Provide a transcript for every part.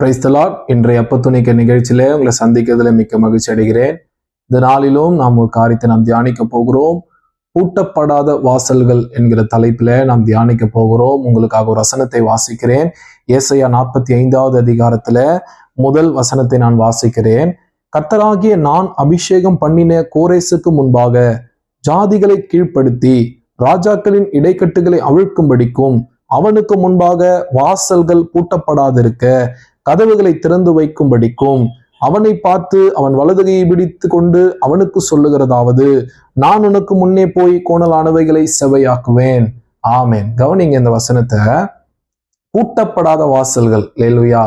Praise the Lord இன்றைய அப்பத்துணிக்க நிகழ்ச்சியில உங்களை சந்திக்கிறதுல மிக்க மகிழ்ச்சி அடைகிறேன். இந்த நாளிலும் நாம் ஒரு காரியத்தை நாம் தியானிக்க போகிறோம். பூட்டப்படாத வாசல்கள் என்கிற தலைப்புல நாம் தியானிக்க போகிறோம். உங்களுக்காக ஒரு வசனத்தை வாசிக்கிறேன். ஏசையா நாற்பத்தி ஐந்தாவது அதிகாரத்துல முதல் வசனத்தை நான் வாசிக்கிறேன். கர்த்தராகிய நான் அபிஷேகம் பண்ணின கோரேசுக்கு முன்பாக ஜாதிகளை கீழ்ப்படுத்தி ராஜாக்களின் இடைக்கட்டுகளை அவிழ்க்கும்படிக்கும் அவனுக்கு முன்பாக வாசல்கள் பூட்டப்படாதிருக்க கதவுகளை திறந்து வைக்கும்படிக்கும் அவனை பார்த்து அவன் வலதுகையை பிடித்து கொண்டு அவனுக்கு சொல்லுகிறதாவது நான் உனக்கு முன்னே போய் கோணலானவைகளை செவையாக்குவேன் ஆமேன். கவனிங்க இந்த வசனத்தை. பூட்டப்படாத வாசல்கள் லேலுயா.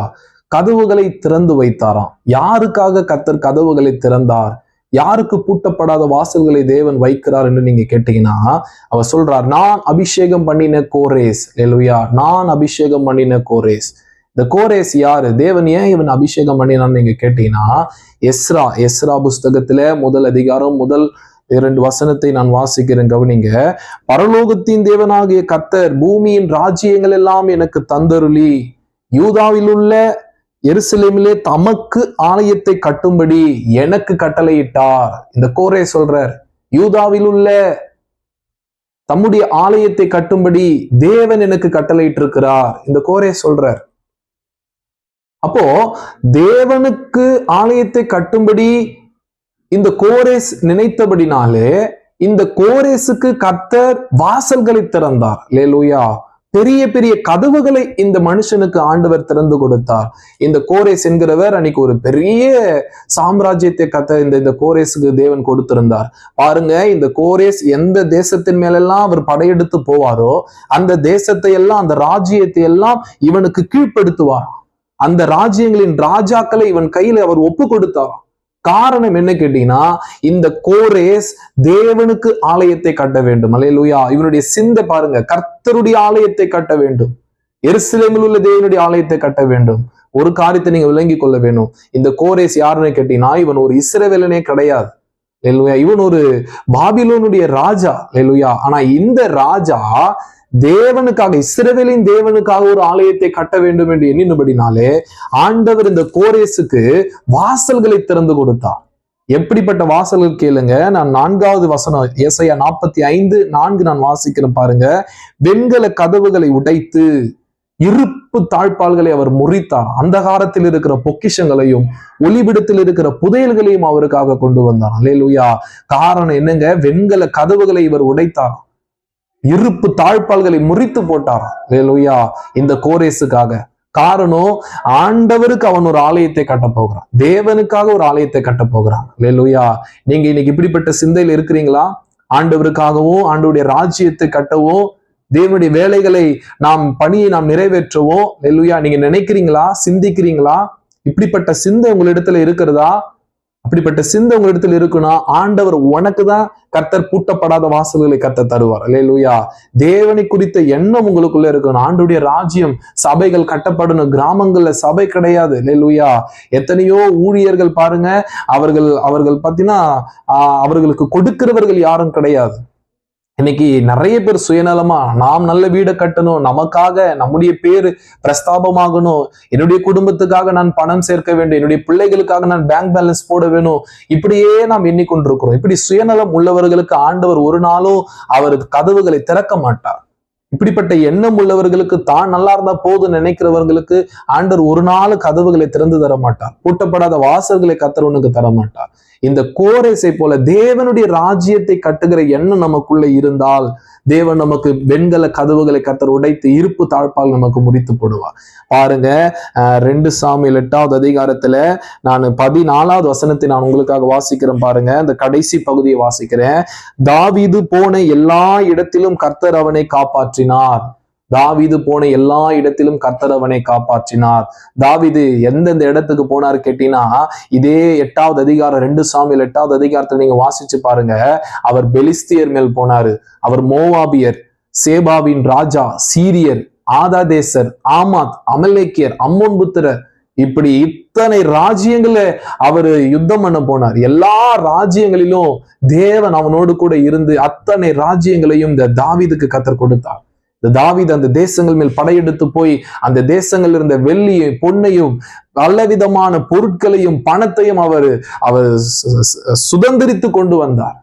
கதவுகளை திறந்து வைத்தாராம். யாருக்காக கத்தர் கதவுகளை திறந்தார்? யாருக்கு பூட்டப்படாத வாசல்களை தேவன் வைக்கிறார் என்று நீங்க கேட்டீங்கன்னா அவர் சொல்றார் நான் அபிஷேகம் பண்ணின கோரேஸ். லேலுயா. நான் அபிஷேகம் பண்ணின கோரேஸ். இந்த கோரேஸ் யாரு? தேவன் ஏன் இவன் அபிஷேகம் பண்ணினான்னு நீங்க கேட்டீங்கன்னா எஸ்ரா எஸ்ரா புஸ்தகத்துல முதல் அதிகாரம் முதல் இரண்டு வசனத்தை நான் வாசிக்கிறேன் கவனிங்க. பரலோகத்தின் தேவனாகிய கத்தர் பூமியின் ராஜ்யங்கள் எல்லாம் எனக்கு தந்தருளி. யூதாவில் உள்ள எருசலேமிலே தமக்கு ஆலயத்தை கட்டும்படி எனக்கு கட்டளையிட்டார். இந்த கோரே சொல்றார் யூதாவில் உள்ள தம்முடைய ஆலயத்தை கட்டும்படி தேவன் எனக்கு கட்டளையிட்டிருக்கிறார். இந்த கோரே சொல்றார் அப்போ தேவனுக்கு ஆலயத்தை கட்டும்படி இந்த கோரேஸ் நினைத்தபடினாலே இந்த கோரேஸுக்கு கத்தர் வாசல்களை திறந்தார். லேலூயா பெரிய பெரிய கதவுகளை இந்த மனுஷனுக்கு ஆண்டவர் திறந்து கொடுத்தார். இந்த கோரேஸ் என்கிறவர் அன்னைக்கு ஒரு பெரிய சாம்ராஜ்யத்தை கத்த இந்த இந்த கோரேஸுக்கு தேவன் கொடுத்திருந்தார். பாருங்க இந்த கோரேஸ் எந்த தேசத்தின் மேலெல்லாம் அவர் படையெடுத்து போவாரோ அந்த தேசத்தை எல்லாம் அந்த ராஜ்யத்தை எல்லாம் இவனுக்கு கீழ்ப்படுத்துவார் அந்த ராஜ்யங்களின் ராஜாக்களை இவன் கையில அவர் ஒப்பு கொடுத்தார் காரணம் என்ன கேட்டீங்கன்னா இந்த கோரேஸ் தேவனுக்கு ஆலயத்தை கட்ட வேண்டும். அலையலுயா இவனுடைய சிந்தை பாருங்க கர்த்தருடைய ஆலயத்தை கட்ட வேண்டும். எருசலேமில் உள்ள தேவனுடைய ஆலயத்தை கட்ட வேண்டும். ஒரு காரியத்தை நீங்க விளங்கி கொள்ள வேணும் இந்த கோரேஸ் யாருன்னு கேட்டீங்கன்னா இவன் ஒரு இஸ்ரவேலனே கிடையாது. லெலுயா இவன் ஒரு பாபிலோனுடைய ராஜா. லெலுயா ஆனா இந்த ராஜா தேவனுக்காக இஸ்ரவேலின் தேவனுக்காக ஒரு ஆலயத்தை கட்ட வேண்டும் என்று எண்ணினபடினாலே ஆண்டவர் இந்த கோரேசுக்கு வாசல்களை திறந்து கொடுத்தார் எப்படிப்பட்ட வாசல்கள் கேளுங்க. நான் நான்காவது வசனம் ஏசையா நாற்பத்தி ஐந்து நான்கு நான் வாசிக்கிறேன் பாருங்க. வெண்கல கதவுகளை உடைத்து இருப்பு தாழ்பால்களை அவர் முறித்தார். அந்தகாரத்தில் இருக்கிற பொக்கிஷங்களையும் ஒளிபிடத்தில் இருக்கிற புதையல்களையும் அவருக்காக கொண்டு வந்தார். அலேலுயா காரணம் என்னங்க? வெண்கல கதவுகளை இவர் உடைத்தார். இருப்பு தாழ்பால்களை முறித்து போட்டார். லேலுயா இந்த கோரேஸுக்காக காரணம் ஆண்டவருக்கு அவன் ஒரு ஆலயத்தை கட்ட போகிறான். தேவனுக்காக ஒரு ஆலயத்தை கட்ட போகிறான். லேலுயா நீங்க இன்னைக்கு இப்படிப்பட்ட சிந்தையில் இருக்கிறீங்களா? ஆண்டவருக்காகவும் ஆண்டவருடைய ராஜ்யத்தை கட்டவும் தேவனுடைய வேலைகளை நாம் பணியை நாம் நிறைவேற்றுவோம். லேலுயா நீங்க நினைக்கிறீங்களா? சிந்திக்கிறீங்களா? இப்படிப்பட்ட சிந்தை உங்களிடத்துல இருக்கிறதா? அப்படிப்பட்ட சிந்தை உங்களிடத்தில் இருக்குன்னா ஆண்டவர் உனக்கு தான் கர்த்தர் பூட்டப்படாத வாசல்களை கத்த தருவார். இல்லையா லூயா தேவனை குறித்த எண்ணம் உங்களுக்குள்ள இருக்கணும். ஆண்டுடைய ராஜ்யம் சபைகள் கட்டப்படணும். கிராமங்கள்ல சபை கிடையாது. அல்லே லூயா எத்தனையோ ஊழியர்கள் பாருங்க அவர்கள் அவர்கள் பார்த்தீங்கன்னா அவர்களுக்கு கொடுக்கிறவர்கள் யாரும் கிடையாது. இன்னைக்கு நிறைய பேர் சுயநலமா நாம் நல்ல வீடை கட்டணும் நமக்காக நம்முடைய பேர் பிரஸ்தாபமாகணும் என்னுடைய குடும்பத்துக்காக நான் பணம் சேர்க்க வேண்டும் என்னுடைய பிள்ளைகளுக்காக நான் பேங்க் பேலன்ஸ் போட வேணும் இப்படியே நாம் எண்ணிக்கொண்டிருக்கிறோம். இப்படி சுயநலம் உள்ளவர்களுக்கு ஆண்டவர் ஒரு நாளும் அவர் கதவுகளை திறக்க மாட்டார். இப்படிப்பட்ட எண்ணம் உள்ளவர்களுக்கு தான் நல்லா இருந்தா போதும் நினைக்கிறவர்களுக்கு ஆண்டர் ஒரு நாள் கதவுகளை திறந்து தர மாட்டார். பூட்டப்படாத வாசல்களை கத்தரவனுக்கு தர மாட்டார். இந்த கோரேசை போல தேவனுடைய ராஜ்யத்தை கட்டுகிற எண்ணம் நமக்குள்ள இருந்தால் தேவன் நமக்கு வெண்கல கதவுகளை கத்தர் உடைத்து இருப்பு தாழ்ப்பால் நமக்கு முறித்து போடுவார். பாருங்க ரெண்டு சாமியில் எட்டாவது அதிகாரத்துல நான் பதினாலாவது வசனத்தை நான் உங்களுக்காக வாசிக்கிறேன் பாருங்க. இந்த கடைசி பகுதியை வாசிக்கிறேன். தாவிது போன எல்லா இடத்திலும் கர்த்தர் அவனை காப்பாற்றினார். தாவிது போன எல்லா இடத்திலும் கர்த்தர் அவனை காப்பாற்றினார். தாவிது எந்தெந்த இடத்துக்கு போனார் கேட்டீங்கன்னா இதே எட்டாவது அதிகாரம் ரெண்டு சாமியில் எட்டாவது அதிகாரத்தை நீங்க வாசிச்சு பாருங்க. அவர் பெலிஸ்தியர் மேல் போனாரு. அவர் மோவாபியர் சேபாவின் ராஜா சீரியர் ஆதாதேசர் ஆமாத் அமலேக்கியர் அம்மோன் புத்திரர். இப்படி இத்தனை ராஜ்யங்களை அவர் யுத்தம் பண்ண போனார். எல்லா ராஜ்யங்களிலும் தேவன் அவனோடு கூட இருந்து அத்தனை ராஜ்யங்களையும் இந்த தாவிதுக்கு கத்தர் கொடுத்தார். இந்த தாவித அந்த தேசங்கள் மேல் படையெடுத்து போய் அந்த தேசங்கள் இருந்த வெள்ளியும் பொன்னையும் பலவிதமான பொருட்களையும் பணத்தையும் அவர் அவர் சுதந்திரித்து கொண்டு வந்தார்.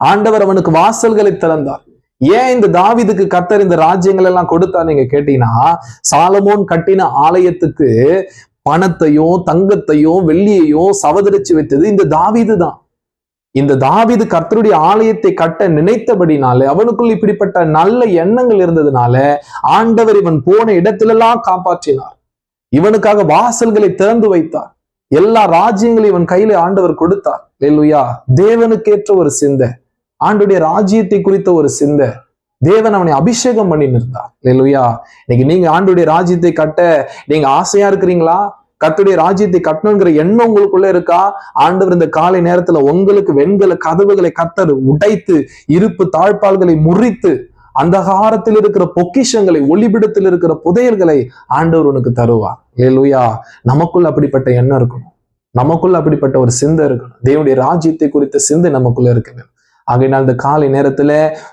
ஆண்டவர் அவனுக்கு வாசல்களை திறந்தார். ஏன் இந்த தாவீதுக்கு கத்தர் இந்த ராஜ்யங்கள் எல்லாம் கொடுத்தா நீங்க கேட்டீங்கன்னா சாலமோன் கட்டின ஆலயத்துக்கு பணத்தையும் தங்கத்தையும் வெள்ளியையும் சவதரிச்சு வைத்தது இந்த தாவிது தான் இந்த தாவிது கர்த்தருடைய ஆலயத்தை கட்ட நினைத்தபடினால அவனுக்குள் இப்படிப்பட்ட நல்ல எண்ணங்கள் இருந்ததுனால ஆண்டவர் இவன் போன இடத்திலெல்லாம் காப்பாற்றினார். இவனுக்காக வாசல்களை திறந்து வைத்தார். எல்லா ராஜ்யங்களையும் இவன் கையில ஆண்டவர் கொடுத்தார். இல்லையா தேவனுக்கேற்ற ஒரு சிந்தை ஆண்டுடைய ராஜ்யத்தை குறித்த ஒரு சிந்தை. தேவன் அவனை அபிஷேகம் பண்ணி நிறுத்தார் இல்லையா இன்னைக்கு நீங்க ஆண்டுடைய ராஜ்யத்தை கட்ட நீங்க ஆசையா இருக்கிறீங்களா? கத்துடைய ராஜ்யத்தை கட்டணுங்கிற எண்ணம் உங்களுக்குள்ள இருக்கா? ஆண்டவர் இந்த காலை நேரத்துல உங்களுக்கு வெண்கல கதவுகளை கத்தர் உடைத்து இருப்பு தாழ்பால்களை முறித்து அந்தகாரத்தில் இருக்கிற பொக்கிஷங்களை ஒளிபிடத்தில் இருக்கிற புதையல்களை ஆண்டவர் உனக்கு தருவார். ஏலுயா நமக்குள்ள அப்படிப்பட்ட எண்ணம் இருக்கணும். நமக்குள்ள அப்படிப்பட்ட ஒரு சிந்தை இருக்கணும். தேவனுடைய ராஜ்யத்தை குறித்த சிந்தை நமக்குள்ள இருக்கணும். ஆகையினால் இந்த காலை நேரத்துல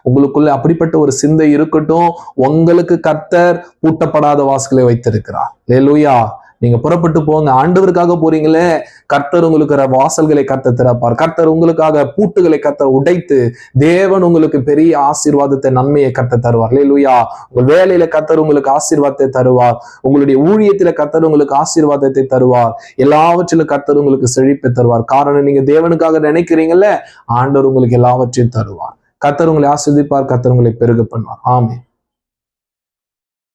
உங்களுக்குள்ள அப்படிப்பட்ட ஒரு சிந்தை இருக்கட்டும். உங்களுக்கு கர்த்தர் பூட்டப்படாத வாசல்களை வைத்திருக்கிறார். லேலுயா நீங்க புறப்பட்டு போங்க. ஆண்டவருக்காக போறீங்களே. கர்த்தர் உங்களுக்கு வாசல்களை கத்த திறப்பார். கர்த்தர் உங்களுக்காக பூட்டுகளை கத்த உடைத்து தேவன் உங்களுக்கு பெரிய ஆசீர்வாதத்தை நன்மையை கத்த தருவார். லேலுயா உங்கள் வேலையில கத்தர் உங்களுக்கு ஆசீர்வாதத்தை தருவார். உங்களுடைய ஊழியத்துல கத்தர் உங்களுக்கு ஆசீர்வாதத்தை தருவார். எல்லாவற்றிலும் கத்தர் உங்களுக்கு செழிப்பை தருவார். காரணம் நீங்க தேவனுக்காக நினைக்கிறீங்கல்ல ஆண்டவர் உங்களுக்கு எல்லாவற்றையும் தருவார். கத்தர் உங்களை ஆசீர்வதிப்பார் கத்தர் உங்களை பெருக பண்ணுவார் ஆமே